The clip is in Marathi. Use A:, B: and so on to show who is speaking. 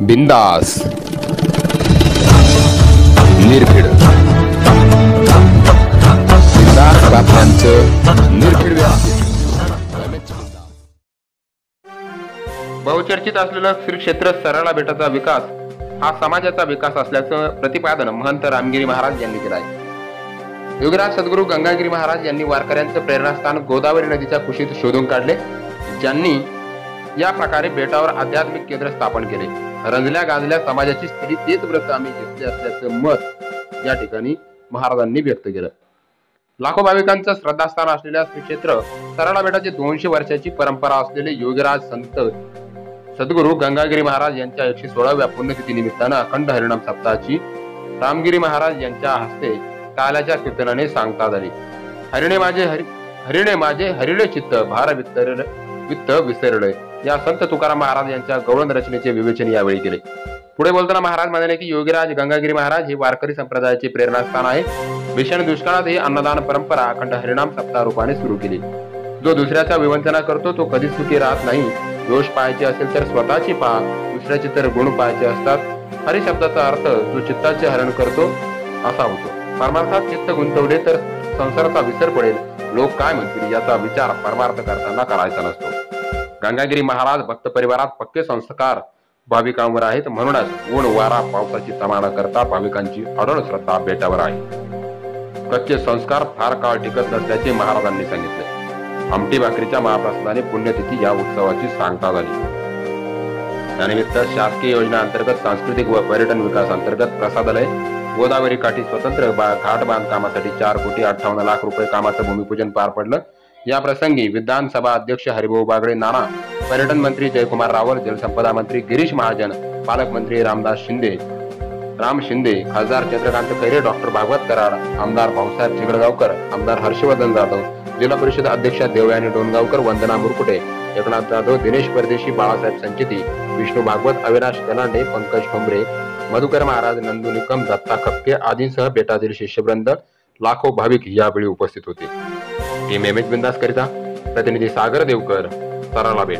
A: बिंदास. निर्भीड. बिंदास बातम्यांचं निर्भीड
B: बहुचर्चित असलेलं श्री क्षेत्र सरळा बेटाचा विकास हा समाजाचा विकास असल्याचं प्रतिपादन महंत रामगिरी महाराज यांनी केलं आहे. युगराज सद्गुरू गंगागिरी महाराज यांनी वारकऱ्यांचं प्रेरणास्थान गोदावरी नदीच्या कुशीत शोधून काढले. ज्यांनी या प्रकारे बेटावर आध्यात्मिक केंद्र स्थापन केले. रंजल्या गाजल्या समाजाची स्थिती तेच व्रत आम्ही घेतले असल्याचं मत या ठिकाणी महाराजांनी व्यक्त केलं. लाखो भाविकांचं श्रद्धास्थान असलेल्या श्री क्षेत्र सरळा बेटाची दोनशे वर्षाची परंपरा असलेले योगीराज संत सद्गुरू गंगागिरी महाराज यांच्या एकशे सोळाव्या पुण्यतिथी निमित्तानं अखंड हरिणाम सप्ताहाची रामगिरी महाराज यांच्या हस्ते काल्याच्या कीर्तनाने सांगता झाली. हरिणे माझे हरि हरिणे माझे हरिणे चित्त भार वित्त वित्त विसरले. या संत तुकाराम महाराज यांच्या गौरव रचनेचे विवेचन यावेळी केले. पुढे बोलताना महाराज म्हणाले की योगीराज गंगागिरी महाराज हे वारकरी संप्रदायाचे प्रेरणास्थान आहे. भीषण दुष्काळात ही अन्नदान परंपरा अखंड हरिणाम सप्ताह रूपाने सुरू केली. जो दुसऱ्याचा विवंचना करतो तो कधीच सुखी राहत नाही. दोष पाहायचे असेल तर स्वतःची पहा दुसऱ्याचे तर गुण पाहायचे असतात. हरी शब्दाचा अर्थ जो चित्ताचे हरण करतो असा होतो. परमार्थात चित्त गुंतवले तर संसाराचा विसर पडेल. लोक काय म्हणतील याचा विचार परमार्थ करताना करायचा नसतो. गंगागिरी महाराज भक्त परिवारात पक्के संस्कार भाविकांवर आहेत. म्हणूनच ऊन वारा पावसाची तमाना करता भाविकांची अडळ श्रद्धा बेटावर आहे. कच्चे संस्कार फार काळ टिकत नसल्याचे महाराजांनी सांगितले. आमटी भाकरीच्या महाप्रसादाने पुण्यतिथी या उत्सवाची सांगता झाली. त्यानिमित्त शासकीय योजना अंतर्गत सांस्कृतिक व पर्यटन विकास अंतर्गत प्रसादालय गोदावरी काठी स्वतंत्र घाट बांधकामासाठी चार कोटी अठ्ठावन्न लाख रुपये कामाचं भूमिपूजन पार पडलं. या प्रसंगी विधानसभा अध्यक्ष हरिभाऊ बागडे नाना पर्यटन मंत्री जयकुमार रावल जलसंपदा मंत्री गिरीश महाजन पालकमंत्री रामदास शिंदे राम शिंदे खासदार चंद्रकांत खैरे डॉक्टर भागवत कराड आमदार भाऊसाहेब चिगडगावकर आमदार हर्षवर्धन जाधव जिल्हा परिषद अध्यक्षा देवयानी डोणगावकर वंदना मुरकुटे एकनाथ जाधव दिनेश परदेशी बाळासाहेब संचिती विष्णू भागवत अविनाश गलांडे पंकज ठोंबरे मधुकर महाराज नंदू निकम दत्ता खपके आदींसह बेटातील शिष्यवृंद लाखो भाविक यावेळी उपस्थित होते. टीम एम एच बिंदास करिता प्रतिनिधी सागर देवकर सराला भेट.